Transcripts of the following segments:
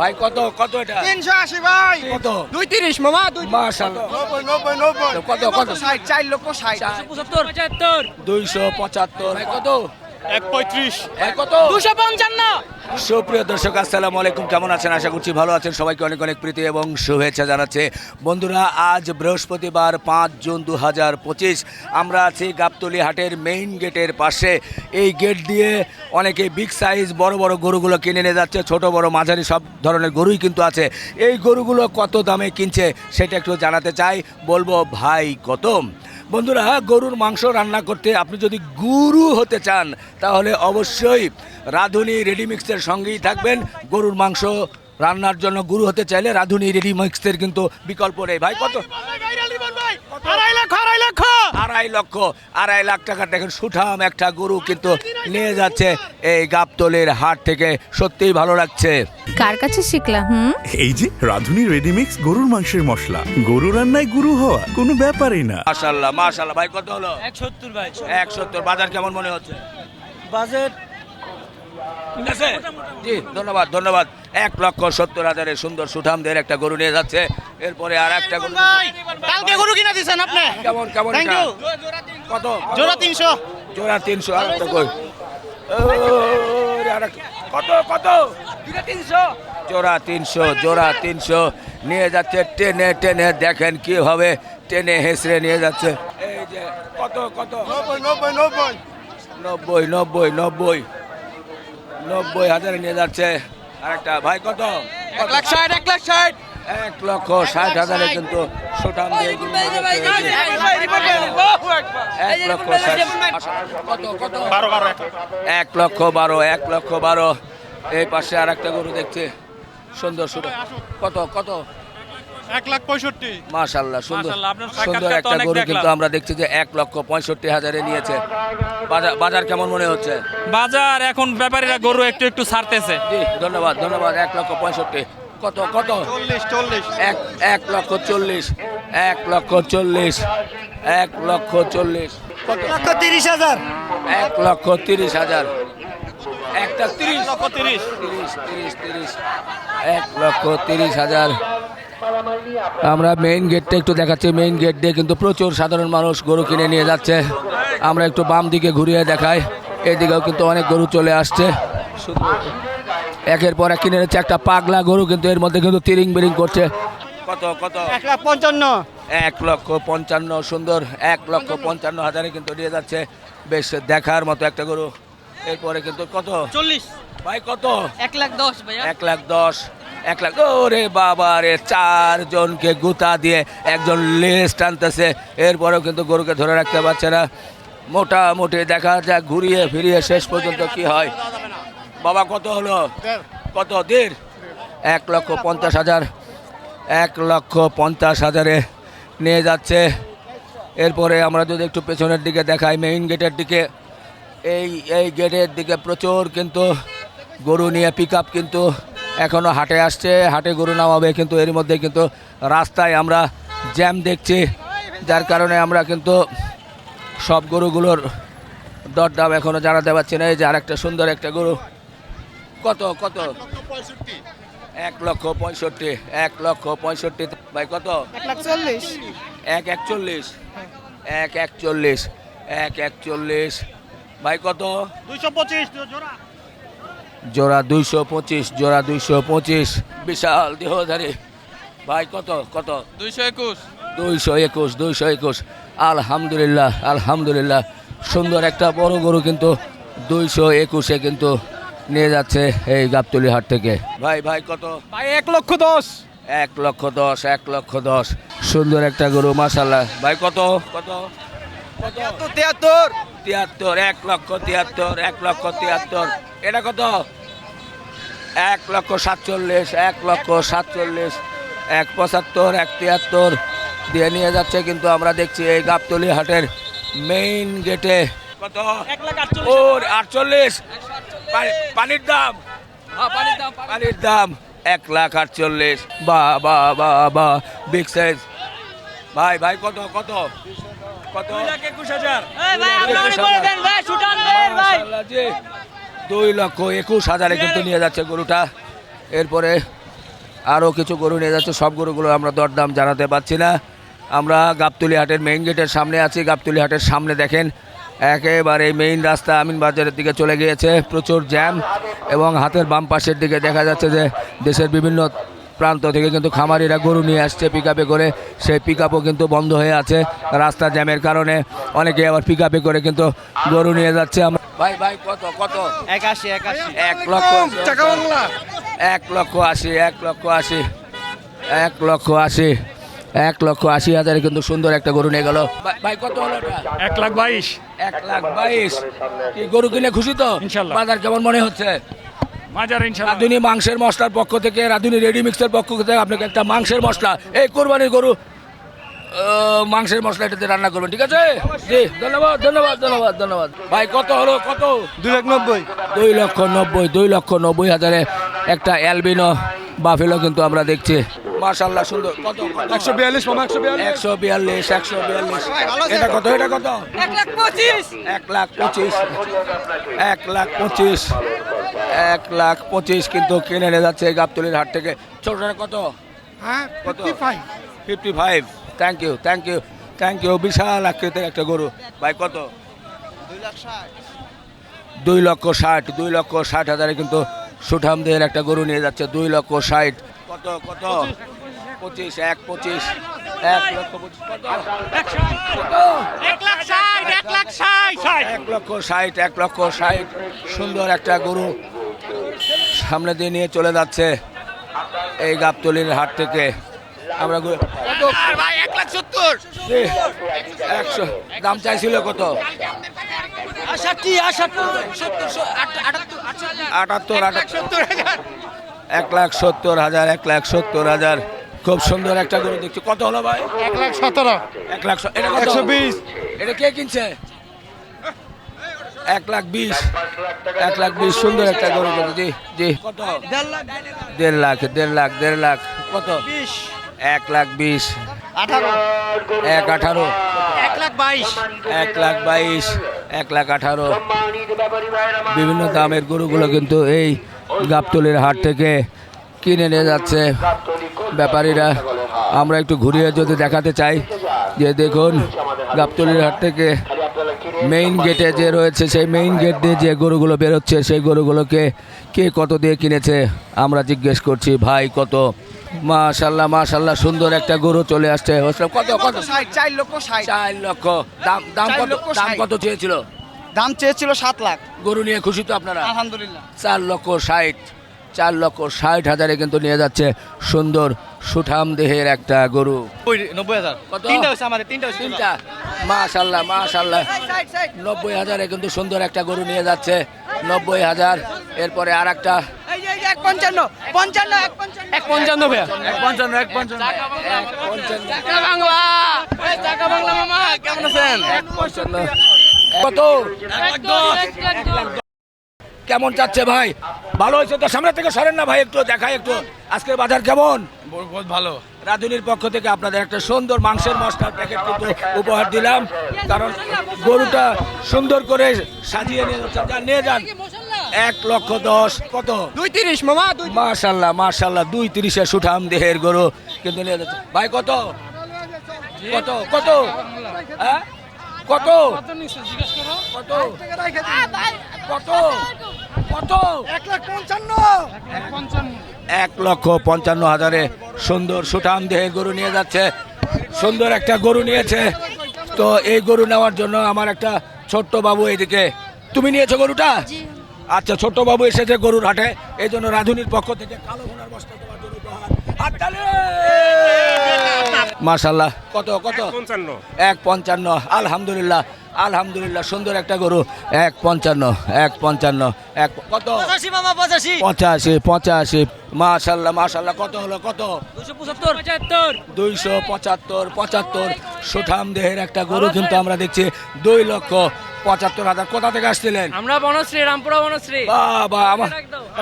ভাই কত কত এটা? তিনশো আশি ভাই। কত? দুই তিরিশ মামা দুই মাশাআল্লাহ। নব্বই নব্বই নব্বই। কত কত? ষাট চার লক্ষ ষাট। পঁচাত্তর পঁচাত্তর। দুইশো পঁচাত্তর। ভাই কত? এক পঁয়ত্রিশ। কত? দুশো পঞ্চান্ন। সুপ্রিয় দর্শক আসসালামু আলাইকুম। কেমন আছেন? আশা করছি ভালো আছেন। সবাইকে অনেক অনেক প্রীতি এবং শুভেচ্ছা জানাচ্ছে। বন্ধুরা আজ বৃহস্পতিবার পাঁচ জুন দু হাজার পঁচিশ। আমরা আছি গাবতলি হাটের মেইন গেটের পাশে। এই গেট দিয়ে অনেকে বিগ সাইজ বড় বড় গরুগুলো কিনে নিয়ে যাচ্ছে। ছোট বড় মাঝারি সব ধরনের গরুই কিন্তু আছে। এই গরুগুলো কত দামে কিনছে সেটা একটু জানাতে চাই। বলব ভাই কত? বন্ধুরা গরুর মাংস রান্না করতে আপনি যদি গুরু হতে চান তাহলে অবশ্যই রাঁধুনি রেডিমিক্সের সঙ্গেই থাকবেন গরুর মাংস রান্নার জন্য গুরু হতে চাইলে রাঁধুনি রেডিমিক্সের কিন্তু বিকল্প নেই ভাই কত লাখ আড়াই লক্ষ আড়াই লাখ টাকা। দেখেন সুঠাম একটা গরু কিন্তু নিয়ে যাচ্ছে এই গাবতলের হাট থেকে। সত্যিই ভালো লাগছে। কার কাছে শিখলাম হুম? এই যে রাধুনি রেডিমিক্স গরুর মাংসের মশলা। গরু রান্নায় গুরু হওয়া কোনো ব্যাপারই না। মাশাল্লাহ মাশাল্লাহ ভাই কত হলো? এক সত্তর ভাই। এক সত্তর। বাজার কেমন মনে হচ্ছে? বাজেট ঠিক আছে জি ধন্যবাদ ধন্যবাদ। এক লক্ষ সত্তর হাজারের সুন্দর সুঠামদের একটা গরু নিয়ে যাচ্ছে। এরপরে আর একটা গরু কালকে গরু কিনা দিছেন আপনি? কেমন কেমন? ইউ কত? জোড়া তিনশো। জোড়া তিনশো আর একটা একটা- কত কত? তিনশো। জোড়া তিনশো জোড়া তিনশো। নিয়ে যাচ্ছে টেনে টেনে। দেখেন কি হবে। টেনে হেসড়ে নিয়ে যাচ্ছে। এই যে কত কত? নব্বই নব্বই নব্বই। নব্বই নব্বই নব্বই। নব্বই হাজারে নিয়ে যাচ্ছে। আর একটা ভাই কত? এক লাখ ষাট এক লাখ ষাট। এক লক্ষ ষাট হাজারে কিন্তু সুঠাম দিয়ে। এক লক্ষ কত কত? বারো বারো এক লক্ষ। বারো এক লক্ষ বারো। এই পাশে আর একটা গরু দেখছে। সুন্দর সুন্দর। কত কত? এক লাখ পঁয়ষট্টি। মাশাল্লাহ সুন্দর। সুন্দর একটা গরু কিন্তু আমরা দেখছি যে এক লক্ষ পঁয়ষট্টি হাজারে নিয়েছে। বাজার বাজার কেমন মনে হচ্ছে? বাজার এখন ব্যাপারীরা গরু একটু একটু ছাড়তেছে। জি ধন্যবাদ ধন্যবাদ এক লক্ষ পঁয়ষট্টি। কত কত? চল্লিশ চল্লিশ। এক এক লক্ষ চল্লিশ এক লক্ষ চল্লিশ এক লক্ষ চল্লিশ। কত? লক্ষ তিরিশ হাজার। এক লক্ষ তিরিশ হাজার। একটা তিরিশ। লক্ষ তিরিশ। তিরিশ তিরিশ তিরিশ। এক লক্ষ তিরিশ হাজার। আমরা মেইন গেটটা একটু দেখাচ্ছি। মেইন গেট দিয়ে কিন্তু প্রচুর সাধারণ মানুষ গরু কিনে নিয়ে যাচ্ছে। আমরা একটু বাম দিকে ঘুরিয়ে দেখাই। এদিকেও কিন্তু অনেক গরু চলে আসছে। সুন্দর। একের পর এক কিনে নিচ্ছে একটা পাগলা গরু কিন্তু এর মধ্যে কিন্তু তিরিং বিরিং করছে। কত কত? এক লাখ পঞ্চান্ন। এক লক্ষ পঞ্চান্ন সুন্দর। এক লক্ষ পঞ্চান্ন হাজারে কিন্তু নিয়ে যাচ্ছে। বেশ দেখার মতো একটা গরু। এরপরে কিন্তু কত? চল্লিশ। ভাই কত? এক লাখ দশ ভাইয়া। এক লাখ দশ। এক লাখ। ওরে বাবা রে, চারজনকে গুতা দিয়ে একজন লেস টানতেছে। এরপরেও কিন্তু গরুকে ধরে রাখতে পারছে না। মোটামুটি দেখা যাক ঘুরিয়ে ফিরিয়ে শেষ পর্যন্ত কি হয়। বাবা, কত হলো? কত? দেড়? এক লক্ষ পঞ্চাশ হাজার। এক লক্ষ পঞ্চাশ হাজারে নিয়ে যাচ্ছে। এরপরে আমরা যদি একটু পেছনের দিকে দেখাই মেইন গেটের দিকে। এই এই গেটের দিকে প্রচুর কিন্তু গরু নিয়ে পিক কিন্তু এখনও হাটে আসছে হাটে গরু নামাবে কিন্তু এর মধ্যে কিন্তু রাস্তায় আমরা জ্যাম দেখছি। যার কারণে আমরা কিন্তু সব গরুগুলোর দরদাম এখনও জানাতে পারছি না। এই যে আরেকটা সুন্দর একটা গরু। কত কত? এক লক্ষ পঁয়ষট্টি এক লক্ষ পঁয়ষট্টি। ভাই কত? এক চল্লিশ। এক একচল্লিশ। এক একচল্লিশ এক একচল্লিশ। ভাই কত? দুইশো পঁচিশ জোড়া দুইশো পঁচিশ জোড়া দুইশো পঁচিশ। বিশাল দেহধারী ভাই কত কত? দুইশো একুশ। দুইশো একুশ দুইশো একুশ। আলহামদুলিল্লাহ আলহামদুলিল্লাহ। সুন্দর একটা বড় গরু কিন্তু দুইশো একুশে কিন্তু নিয়ে যাচ্ছে এই গাবতলি হাট থেকে। ভাই ভাই কত? ভাই এক লক্ষ দশ। এক লক্ষ দশ এক লক্ষ দশ। সুন্দর একটা গরু মাসাল্লাহ ভাই কত? কত? কত? তিয়াত্তর। তিয়াত্তর এক লক্ষ তিয়াত্তর এক লক্ষ তিয়াত্তর। এটা কত? এক লক্ষ সাতচল্লিশ এক লক্ষ সাতচল্লিশ এক পঁচাত্তর এক তিয়াত্তর দিয়ে নিয়ে যাচ্ছে কিন্তু আমরা দেখছি এই গাবতলি হাটের মেইন গেটে কত? এক লাখ ও আটচল্লিশ। পানি- পানির দাম। পানির দাম পানির দাম এক লাখ আটচল্লিশ। বা বা বা বা বিগ সাইজ ভাই ভাই কত কত? কত? একুশ হাজার। দুই লক্ষ একুশ হাজারে কিন্তু নিয়ে যাচ্ছে গরুটা। এরপরে আরও কিছু গরু নিয়ে যাচ্ছে সব গরুগুলো আমরা দরদাম জানাতে পারছি না। আমরা গাবতলি হাটের মেইন গেটের সামনে আছি গাবতুলি হাটের সামনে দেখেন একেবারে মেইন রাস্তা আমিন বাজারের দিকে চলে গিয়েছে প্রচুর জ্যাম এবং হাতের বাম পাশের দিকে দেখা যাচ্ছে যে দেশের বিভিন্ন প্রান্ত থেকে কিন্তু খামারিরা গরু নিয়ে আসছে পিক করে। সেই পিক কিন্তু বন্ধ হয়ে আছে রাস্তা জ্যামের কারণে। অনেকে আবার পিক করে কিন্তু গরু নিয়ে যাচ্ছে। আমরা ভাই ভাই কত কত? একাশি একাশি। এক লক্ষ টাকা বাংলা। এক লক্ষ আশি এক লক্ষ আশি এক লক্ষ আশি এক লক্ষ আশি হাজারে কিন্তু সুন্দর একটা গরু নিয়ে গেল। ভাই কত হলো এক লাখ বাইশ। এক লাখ বাইশ। কি গরু কিনে খুশি তো। বাজার কেমন মনে হচ্ছে? রাধুনি মাংসের মশলার পক্ষ থেকে রাধুনি রেডি মিক্সের পক্ষ থেকে আপনাকে একটা মাংসের মশলা এই কোরবানির গরু মাংসের মশলা এটাতে রান্না করবেন ঠিক আছে? জি ধন্যবাদ ধন্যবাদ ধন্যবাদ ধন্যবাদ। ভাই কত হলো কত? দুই লাখ নব্বই। দুই লক্ষ নব্বই দুই লক্ষ নব্বই হাজারে একটা অ্যালবিনো বাফেলো কিন্তু আমরা দেখছি। মাশাল্লাহ সুন্দর। কত একশো বিয়াল্লিশ একশো বিয়াল্লিশ। একশো বিয়াল্লিশ এটা কত এটা কত? এক লাখ পঁচিশ। এক লাখ পঁচিশ। এক লাখ পঁচিশ। এক লাখ পঁচিশ কিন্তু কিনে নিয়ে যাচ্ছে গাবতলির হাট থেকে। ছোটটা কত? হ্যাঁ কত? Fifty five thank you thank you thank you বিশাল আকৃতির একটা গরু। ভাই, কত? দুই লক্ষ ষাট, দুই লক্ষ ষাট হাজারে কিন্তু সুঠামদের একটা গরু নিয়ে যাচ্ছে। দুই লক্ষ ষাট। কত কত? পঁচিশ, এক পঁচিশ, এক? এক লক্ষ এক লক্ষ সুন্দর একটা গরু সামনে দিয়ে নিয়ে চলে যাচ্ছে এই গাবতলির হাট থেকে। আমরা ভাই এক লাখ সত্তর। একশো। দাম চাইছিল কত? আষাটটি আটাত্তর আটাত্তর এক লাখ সত্তর হাজার। এক লাখ সত্তর হাজার। খুব সুন্দর একটা গরু দেখছি। কত হলো ভাই? এক লাখ সতেরো। এক লাখ এটা কত? একশো বিশ। এটা কে কিনছে? এক লাখ বিশ। এক লাখ বিশ সুন্দর একটা গরু জি জি। কত? দেড় লাখ দেড় লাখ দেড় লাখ। কত? বিশ। এক লাখ বিশ। আঠারো। এক আঠারো। এক লাখ বাইশ। এক লাখ বাইশ এক লাখ আঠারো। বিভিন্ন দামের গরুগুলো কিন্তু এই গাবতলির হাট থেকে কিনে নিয়ে যাচ্ছে ব্যাপারীরা। আমরা একটু ঘুরিয়ে যদি দেখাতে চাই যে দেখুন গাবতলির হাট থেকে মেইন গেটে যে রয়েছে সেই মেইন গেট দিয়ে যে গরুগুলো বেরোচ্ছে সেই গরুগুলোকে কে কত দিয়ে কিনেছে আমরা জিজ্ঞেস করছি ভাই কত? মাশাল্লাহ মাশাল্লাহ সুন্দর একটা গরু চলে আসছে। হোসেন, কত কত? চার লক্ষ চার লক্ষ। দাম দাম কত দাম কত চেয়েছিল? দাম চেয়েছিল সাত লাখ। গরু নিয়ে খুশি তো আপনারা? আলহামদুলিল্লাহ। চার লক্ষ ষাট চার লক্ষ ষাট হাজারে কিন্তু নিয়ে যাচ্ছে সুন্দর সুঠাম দেহের একটা গরু। নব্বই হাজার। কত? তিনটা হয়েছে আমাদের তিনটা হয়েছে তিনটা। মাশাল্লাহ মাশাল্লাহ নব্বই হাজারে কিন্তু সুন্দর একটা গরু নিয়ে যাচ্ছে। নব্বই হাজার। এরপরে আর একটা এক পঞ্চান্ন পঞ্চান্ন এক পঞ্চান্ন। এক পঞ্চান্ন ভাইয়া। এক পঞ্চান্ন এক পঞ্চান্ন। বাংলা। এই টাকা বাংলা মামা কেমন আছেন? এক পঞ্চান্ন। কত? কেমন যাচ্ছে ভাই? ভালো হয়েছে তো? সামনে থেকে সরেন না ভাই একটু দেখাই একটু। আজকের বাজার কেমন? বহুত ভালো। রাধুনির পক্ষ থেকে আপনাদের একটা সুন্দর মাংসের মশলার প্যাকেট কিন্তু উপহার দিলাম। কারণ গরুটা সুন্দর করে সাজিয়ে নিয়ে নিয়ে যান। এক লক্ষ দশ কত? দুই তিরিশ মামা দুই মাশাল্লাহ মাশাল্লাহ দুই তিরিশে সুঠাম দেহের গরু কিন্তু নিয়ে যাচ্ছে। ভাই কত? কত কত? হ্যাঁ? কত? কত? কত? কত? এক লাখ পঞ্চান্ন। এক লক্ষ পঞ্চান্ন হাজারে সুন্দর সুঠাম দেহে গরু নিয়ে যাচ্ছে। সুন্দর একটা গরু নিয়েছে। তো এই গরু নেওয়ার জন্য আমার একটা ছোট্ট বাবু এদিকে। তুমি নিয়েছো গরুটা? আচ্ছা ছোট্ট বাবু এসেছে গরুর হাটে। এই জন্য রাধুনির পক্ষ থেকে কালো ঘোড়ার বস্তা তোমার জন্য উপহার। মাশাল্লাহ কত কত? পঞ্চান্ন। এক পঞ্চান্ন আলহামদুলিল্লাহ আলহামদুলিল্লাহ সুন্দর একটা গরু। এক পঞ্চান্ন এক পঞ্চান্ন এক কত? পঁচাশি মামা পঁচাশি। পঁচাশি পঁচাশি মাশাল্লাহ মাশাল্লাহ কত হলো কত? দুশো পঁচাত্তর। পঁচাত্তর। দুইশো পঁচাত্তর পঁচাত্তর। সুঠাম দেহের একটা গরু কিন্তু আমরা দেখছি। দুই লক্ষ পঁচাত্তর হাজার। কোথা থেকে আসছিলেন? আমরা বনশ্রী রামপুরা বনশ্রী। বাবা আমার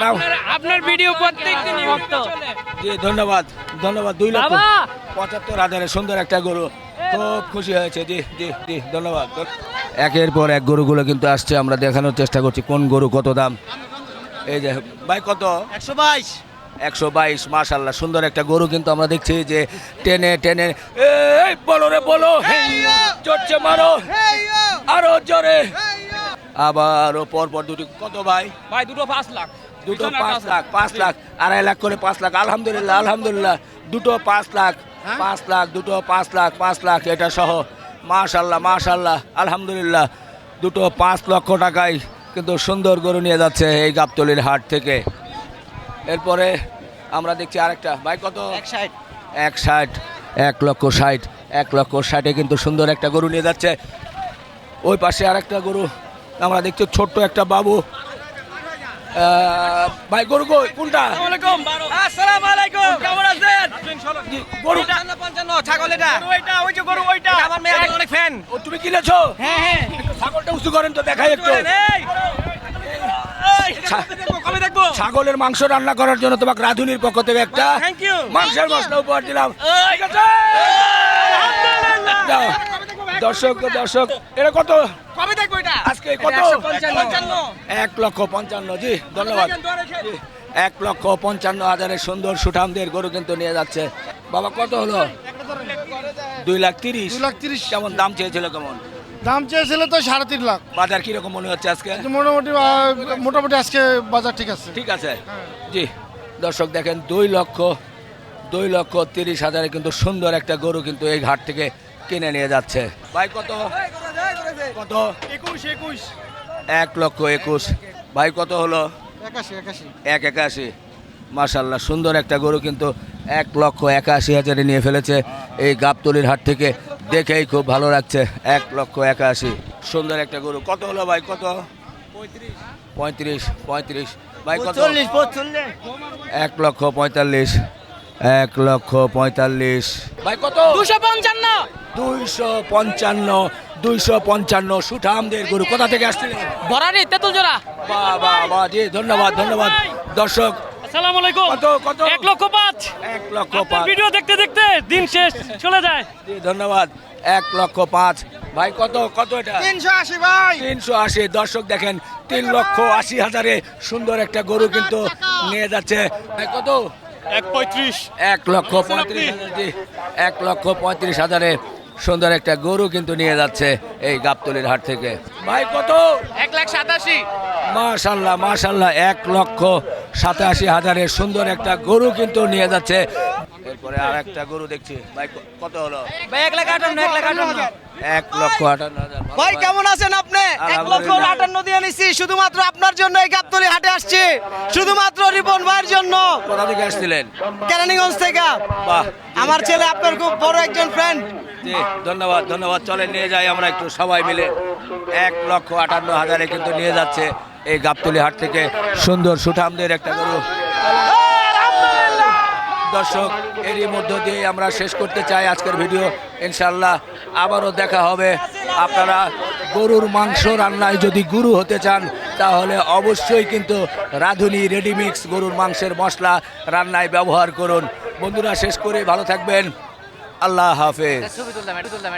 আপনার- আপনার ভিডিও প্রত্যেক দিনই ভক্ত। জি ধন্যবাদ ধন্যবাদ। দুই লক্ষ পঁচাত্তর হাজারের সুন্দর একটা গরু। খুব খুশি হয়েছে। জি জি জি ধন্যবাদ। একের পর এক গরুগুলো কিন্তু আসছে। আমরা দেখানোর চেষ্টা করছি কোন গরু কত দাম। এই যে ভাই কত? একশো বাইশ। একশো বাইশ মাশাল্লাহ সুন্দর একটা গরু কিন্তু আমরা দেখছি যে টেনে টেনে। এই বলো রে বলো। চড়ছে মারো। আরও জোরে। আবারও পর পর দুটি কত ভাই? ভাই দুটো পাঁচ লাখ। দুটো পাঁচ লাখ। পাঁচ লাখ আড়াই লাখ করে পাঁচ লাখ আলহামদুলিল্লাহ আলহামদুলিল্লাহ। দুটো পাঁচ লাখ পাঁচ লাখ দুটো পাঁচ লাখ পাঁচ লাখ এটা সহ। মাশাল্লাহ মাশাল্লাহ আলহামদুলিল্লাহ। দুটো পাঁচ লক্ষ টাকায় কিন্তু সুন্দর গরু নিয়ে যাচ্ছে এই গাবতলির হাট থেকে। এরপরে আমরা দেখছি আরেকটা। ভাই কত? এক সাইড এক ষাট এক লক্ষ ষাট এক লক্ষ ষাটে কিন্তু সুন্দর একটা গরু নিয়ে যাচ্ছে। ওই পাশে আরেকটা গরু। আমরা দেখছি ছোট্ট একটা বাবু। আহ, ভাই গরু কই? কোনটা? আসসালামু আলাইকুম কেমন আছেন? গরু। পঞ্চান্ন ছাগল এটা। ওইটা ওই যে গরু ওইটা। আমার অনেক ফ্যান ও, তুমি কিনেছো? হ্যাঁ হ্যাঁ। ছাগলটা উঁচু করেন তো দেখাই একটু। এই ছা- কবে দেখব? ছাগলের মাংস রান্না করার জন্য তোমাকে রাধুনির পক্ষ থেকে একটা. মাংসের মশলা উপহার দিলাম। ঠিক আছে? দর্শক দর্শক এটা কত? কবে দেখব এটা? আজকে কত? এক লক্ষ পঞ্চান্ন। জি ধন্যবাদ। এক লক্ষ পঞ্চান্ন হাজারের সুন্দর সুঠামদের গরু কিন্তু নিয়ে যাচ্ছে। বাবা কত হলো? দুই লাখ তিরিশ। দু লাখ তিরিশ। কেমন দাম চেয়েছিল কেমন? দাম চেয়েছিল তো সাড়ে তিন লাখ। বাজার কীরকম মনে হচ্ছে আজকে? মোটামুটি মোটামুটি আজকে বাজার ঠিক আছে। ঠিক আছে। জি দর্শক দেখেন দুই লক্ষ দুই লক্ষ তিরিশ হাজারে কিন্তু সুন্দর একটা গরু কিন্তু এই ঘাট থেকে কিনে নিয়ে যাচ্ছে। ভাই কত? কত? একুশ একুশ। এক লক্ষ একুশ। ভাই কত হলো? একাশি একাশি। এক একাশি। মার্শাল্লাহ সুন্দর একটা গরু কিন্তু এক লক্ষ একাশি হাজারে নিয়ে ফেলেছে। এই গাবতলির হাট থেকে দেখেই খুব ভালো লাগছে। এক লক্ষ একাশি। সুন্দর একটা গরু। কত হলো ভাই কত? পঁয়ত্রিশ। পঁয়ত্রিশ ভাই কত? এক লক্ষ পঁয়তাল্লিশ। এক লক্ষ পঁয়তাল্লিশ। ভাই কত? দুশো পঞ্চান্ন। দুইশো পঞ্চান্ন দুইশো পঞ্চান্ন সুঠামদের গরু। কোথা থেকে আসছিলেন? বরারি তেতুলজোড়া বাহ বাহ বাহ জি ধন্যবাদ ধন্যবাদ। দর্শক আসসালামু আলাইকুম। কত কত? এক লক্ষ পাঁচ। এক লক্ষ পাঁচ। ভিডিও দেখতে দেখতে দিন শেষ চলে যায়। জি, ধন্যবাদ। এক লক্ষ পাঁচ। ভাই কত কত এটা? তিনশো আশি ভাই। তিনশো আশি। দর্শক দেখেন তিন লক্ষ আশি। হাজারে সুন্দর একটা গরু কিন্তু নিয়ে যাচ্ছে। ভাই কত? এক পঁয়ত্রিশ। এক লক্ষ পঁয়ত্রিশ হাজার জি এক লক্ষ পঁয়ত্রিশ হাজারে সুন্দর একটা গরু কিন্তু নিয়ে যাচ্ছে এই গাবতলির হাট থেকে। ভাই কত? এক লাখ সাতাশি। মাশাল্লাহ মাশাল্লাহ এক লক্ষ সাতাশি হাজারের সুন্দর একটা গরু কিন্তু নিয়ে যাচ্ছে। এরপরে আর একটা গরু দেখছি। ভাই কত হলো? ভাই এক লাখ আটান্ন এক লাখ আটান্ন। এক লক্ষ আটান্ন হাজার। ভাই। কেমন আছেন আপনি? এক লক্ষ। আটান্ন দিয়ে নিছি। শুধুমাত্র আপনার জন্য এই গাবতলি হাটে আসছি। শুধুমাত্র রিপন ভাইয়ের জন্য। কোথা থেকে আসছিলেন? কেরানীগঞ্জ থেকে। বাহ আমার ছেলে আপনার খুব বড় একজন ফ্রেন্ড জি ধন্যবাদ ধন্যবাদ। চলে নিয়ে যাই আমরা একটু সবাই মিলে। এক লক্ষ আটান্ন হাজারে কিন্তু নিয়ে যাচ্ছে এই গাবতলি হাট থেকে সুন্দর সুঠামদের একটা গরু। দর্শক, এরই মধ্য দিয়ে আমরা শেষ করতে চাই আজকের ভিডিও। ইনশাল্লাহ আবারও দেখা হবে। আপনারা গরুর মাংস রান্নায় যদি গুরু হতে চান, তাহলে অবশ্যই কিন্তু রাঁধুনি রেডিমিক্স গরুর মাংসের মশলা রান্নায় ব্যবহার করুন। বন্ধুরা, শেষ করে ভালো থাকবেন। আল্লাহ হাফেজ।